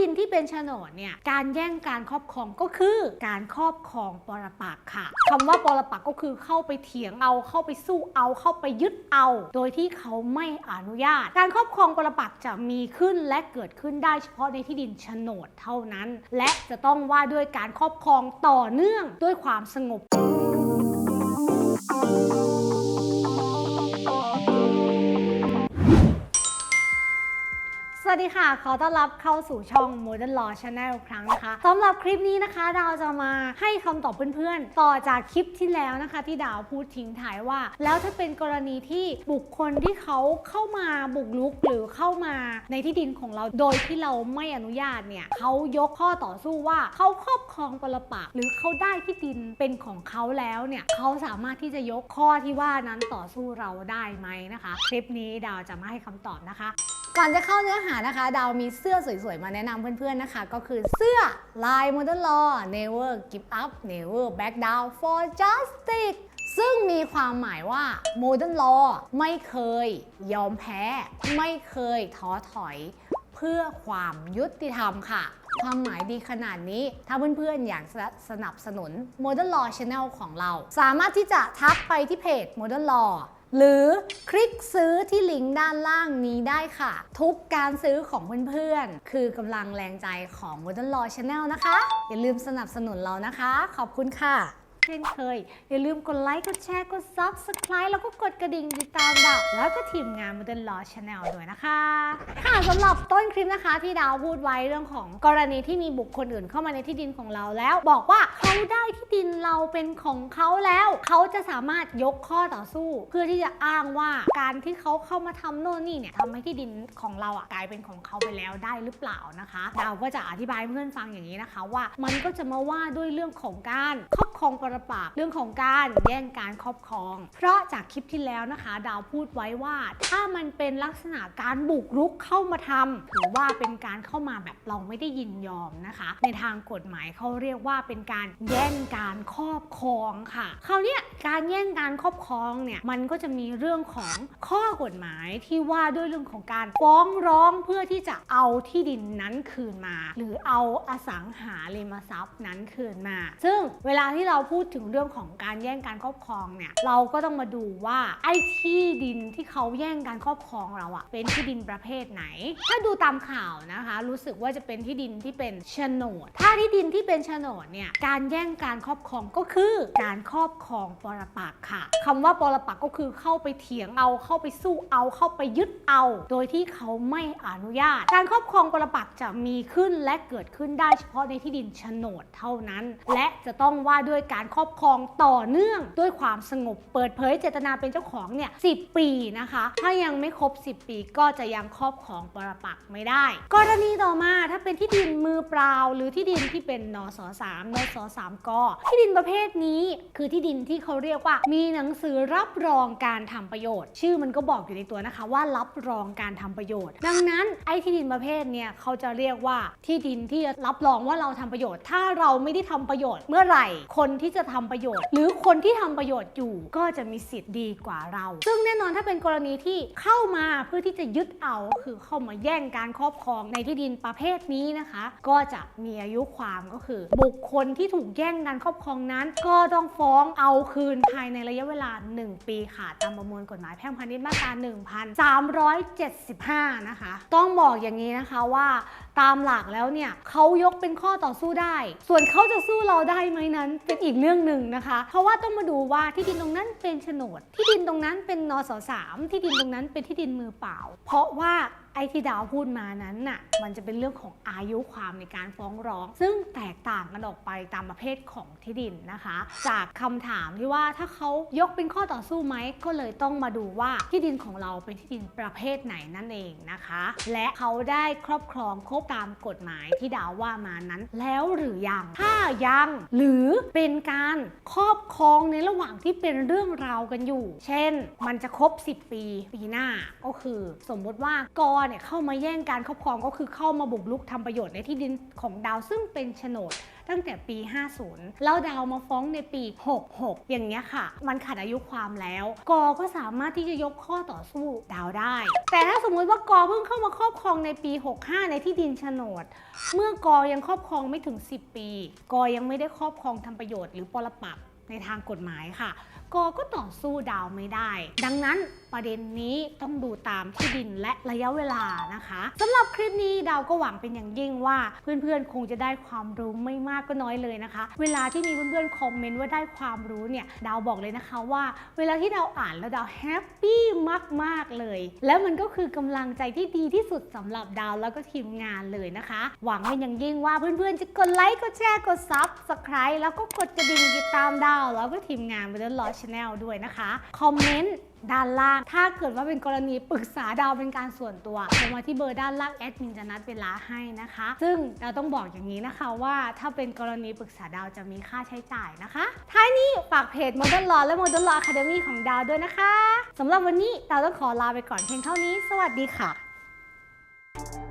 ดินที่เป็นโฉนดเนี่ยการแย่งการครอบครองก็คือการครอบครองปรปักษ์ค่ะคำว่าปรปักษ์ก็คือเข้าไปเถียงเอาเข้าไปสู้เอาเข้าไปยึดเอา โดยที่เขาไม่อนุญาต การครอบครองปรปักษ์จะมีขึ้นและเกิดขึ้นได้เฉพาะในที่ดินโฉนดเท่านั้น และจะต้องว่าด้วยการครอบครองต่อเนื่องด้วยความสงบส วัสดีค่ะ ขอต้อนรับเข้าสู่ช่อง Modern Law Channel อีกครั้งนะคะสำหรับคลิปนี้นะคะดาวจะมาให้คำตอบเพื่อนๆ ต่อจากคลิปที่แล้วนะคะ ที่ดาวพูดทิ้งท้ายว่า แล้วถ้าเป็นกรณีที่บุคคลที่เขาเข้ามาบุกรุกหรือเข้ามาในที่ดินของเราโดยที่เราไม่อนุญาตเนี่ยเขายกข้อต่อสู้ว่าเขาครอบครองปรปักษ์หรือเขาได้ที่ดินเป็นของเขาแล้วเนี่ยเขาสามารถที่จะยกข้อที่ว่านั้นต่อสู้เราได้ไหมนะคะ คลิปนี้ดาวจะมาให้คำตอบนะคะ ก่อนจะเข้าเนื้อหานะคะ ดาวมีเสื้อสวยๆ มาแนะนำเพื่อนๆนะคะ ก็คือเสื้อลาย Modern Law Never Give Up Never Back Down for Justice ซึ่งมีความหมายว่า Modern Law ไม่เคย ยอมแพ้ ไม่เคยท้อถอย เพื่อความยุติธรรมค่ะ ความหมายดีขนาดนี้ ถ้าเพื่อนๆ อยากสนับสนุน Modern Law Channel ของเรา สามารถที่จะทักไปที่เพจ Modern Law หรือคลิกซื้อที่ลิงก์ด้านล่างนี้ได้ค่ะ ทุกการซื้อของเพื่อนๆ คือกำลังแรงใจของ Modern Law Channel นะคะ อย่าลืมสนับสนุนเรานะคะ ขอบคุณค่ะ ช่นเคย อย่าลืมกดไลค์ กดแชร์ กด Subscribe แล้วก็กดกระดิ่งติดตามดาวแล้วก็ทีมงาน Modern Law Channel ด้วยนะคะ ค่ะสำหรับต้นคลิปนะคะที่ดาวพูดไว้เรื่องของกรณีที่มีบุคคลอื่นเข้ามาในที่ดินของเราแล้ว บอกว่าเขาได้ที่ดินเราเป็นของเขาแล้ว เขาจะสามารถยกข้อต่อสู้ เพื่อที่จะอ้างว่าการที่เขาเข้ามาทำโน่นนี่เนี่ยทำให้ที่ดินของเราอะกลายเป็นของเขาไปแล้วได้หรือเปล่านะคะ ดาวก็จะอธิบายเพื่อนฟังอย่างนี้นะคะ ว่ามันก็จะมาว่าด้วยเรื่องของการครอบครองปรปักเรื่องของการแย่งการครอบครอง เพราะจากคลิปที่แล้วนะคะ ดาวพูดไว้ว่า ถ้ามันเป็นลักษณะการบุกรุกเข้ามาทำหรือว่าเป็นการเข้ามาแบบเราไม่ได้ยินยอมนะคะ ในทางกฎหมายเขาเรียกว่าเป็นการแย่งการครอบครองค่ะคราวเนี้ยการแย่งการครอบครองเนี่ยมันก็จะมีเรื่องของข้อกฎหมายที่ว่าด้วยเรื่องของการฟ้องร้องเพื่อที่จะเอาที่ดินนั้นคืนมา หรือเอาอสังหาริมทรัพย์นั้นคืนมา ซึ่งเวลาที่เราพูดถึงเรื่องของการแย่งการครอบครองเนี่ยเราก็ต้องมาดูว่าไอ้ที่ดินที่เขาแย่งการครอบครองเราอะเป็นที่ดินประเภทไหน ถ้าดูตามข่าวนะคะ รู้สึกว่าจะเป็นที่ดินที่เป็นโฉนด ถ้าที่ดินที่เป็นโฉนดเนี่ยการแย่งการครอบครองก็คือการครอบครองปรปักษ์ค่ะคำว่าปรปักษ์ก็คือเข้าไปเถียงเอาเข้าไปสู้เอาเข้าไปยึดเอา โดยที่เขาไม่อนุญาต การครอบครองปรปักษ์จะมีขึ้นและเกิดขึ้นได้เฉพาะในที่ดินโฉนดเท่านั้น และจะต้องว่าด้วยการครอบครองต่อเนื่องด้วยความสงบ เปิดเผยเจตนาเป็นเจ้าของเนี่ย10ปีนะคะ ถ้ายังไม่ครบ 10 ปีก็จะยังครอบครองปรปักไม่ได้ กรณีต่อมาถ้าเป็นที่ดินมือเปล่า หรือที่ดินที่เป็นนสสามนสสามกที่ดินประเภทนี้คือที่ดินที่เขาเรียกว่า มีหนังสือรับรองการทำประโยชน์ ชื่อมันก็บอกอยู่ในตัวนะคะว่ารับรองการทำประโยชน์ ดังนั้นไอ้ที่ดินประเภทเนี่ยเขาจะเรียกว่าที่ดินที่รับรองว่าเราทำประโยชน์ ถ้าเราไม่ได้ทำประโยชน์เมื่อไหร่ คนที่จะทำประโยชน์ หรือคนที่ทำประโยชน์อยู่ก็จะมีสิทธิ์ดีกว่าเรา ซึ่งแน่นอนถ้าเป็นกรณีที่เข้ามาเพื่อที่จะยึดเอาคือเข้ามาแย่งการครอบครองในที่ดินประเภทนี้นะคะ ก็จะมีอายุความก็คือ บุคคลที่ถูกแย่งการครอบครองนั้น ก็ต้องฟ้องเอาคืนภายในระยะเวลา 1 ปีค่ะตามประมวลกฎหมายแพ่งพาณิชย์มาตรา1375 นะคะ ต้องบอกอย่างนี้นะคะว่าตามหลักแล้วเนี่ยเขายกเป็นข้อต่อสู้ได้ ส่วนเขาจะสู้เราได้ไหมนั้นเป็นอีกเรื่องื่องหนึ่งนะคะ เพราะว่าต้องมาดูว่าที่ดินตรงนั้นเป็นโฉนด ที่ดินตรงนั้นเป็นนสสามที่ดินตรงนั้นเป็นที่ดินมือเปล่า เพราะว่า ไอ้ที่ดาวพูดมานั้นน่ะมันจะเป็นเรื่องของอายุความในการฟ้องร้อง ซึ่งแตกต่างกันออกไปตามประเภทของที่ดินนะคะ จากคำถามที่ว่าถ้าเขายกเป็นข้อต่อสู้ไหมก็เลยต้องมาดูว่าที่ดินของเราเป็นที่ดินประเภทไหนนั่นเองนะคะ และเขาได้ครอบครองครบตามกฎหมายที่ดาวว่ามานั้น แล้วหรือยัง ถ้ายังหรือเป็นการครอบครองในระหว่างที่เป็นเรื่องราวกันอยู่ เช่น มันจะครบ 10 ปีปีหน้าก็คือ สมมติว่าก่อนเนี่ยเข้ามาแย่งการครอบครองก็คือเข้ามาบุกรุกทำประโยชน์ในที่ดินของดาวซึ่งเป็นโฉนด ตั้งแต่ปี 50 แล้วดาวมาฟ้องในปี 66 อย่างเงี้ยค่ะ มันขาดอายุความแล้ว กอก็สามารถที่จะยกข้อต่อสู้ดาวได้ แต่ถ้าสมมุติว่ากอเพิ่งเข้ามาครอบครองในปี 65 ในที่ดินโฉนด เมื่อกอยังครอบครองไม่ถึง 10 ปี กอยังไม่ได้ครอบครองทำประโยชน์หรือปรปักษ ในทางกฎหมายค่ะ กก็ต่อสู้ดาวไม่ได้ ดังนั้นประเด็นนี้ต้องดูตามที่ดินและระยะเวลานะคะสำหรับคลิปนี้ดาวก็หวังเป็นอย่างยิ่งว่า เพื่อนๆ คงจะได้ความรู้ไม่มากก็น้อยเลยนะคะ เวลาที่มีเพื่อนๆคอมเมนต์ว่าได้ความรู้เนี่ยดาวบอกเลยนะคะว่า เวลาที่ดาวอ่านแล้วดาวแฮปปี้มากๆเลย แล้วมันก็คือกำลังใจที่ดีที่สุดสำหรับดาวแล้วก็ทีมงานเลยนะคะ หวังเป็นอย่างยิ่งว่าเพื่อนๆจะกดไลค์กดแชร์กดซับสไคร b e แล้วก็กดกระดิ่งติดตามดาวแล้วก็ทีมงาน b บ t ล e ช Channel ด้วยนะคะ คอมเมนต์ด้านล่าง ถ้าเกิดว่าเป็นกรณีปรึกษาดาวเป็นการส่วนตัวโทรมาที่เบอร์ด้านล่างแอดมินจะนัดเวลาให้นะคะ ซึ่งเราต้องบอกอย่างนี้นะคะว่าถ้าเป็นกรณีปรึกษาดาวจะมีค่าใช้จ่ายนะคะ ท้ายนี้ฝากเพจ Modern Law และ Modern Law Academy ของดาวด้วยนะคะสำหรับวันนี้ดาวต้องขอลาไปก่อนเพียงเท่านี้ สวัสดีค่ะ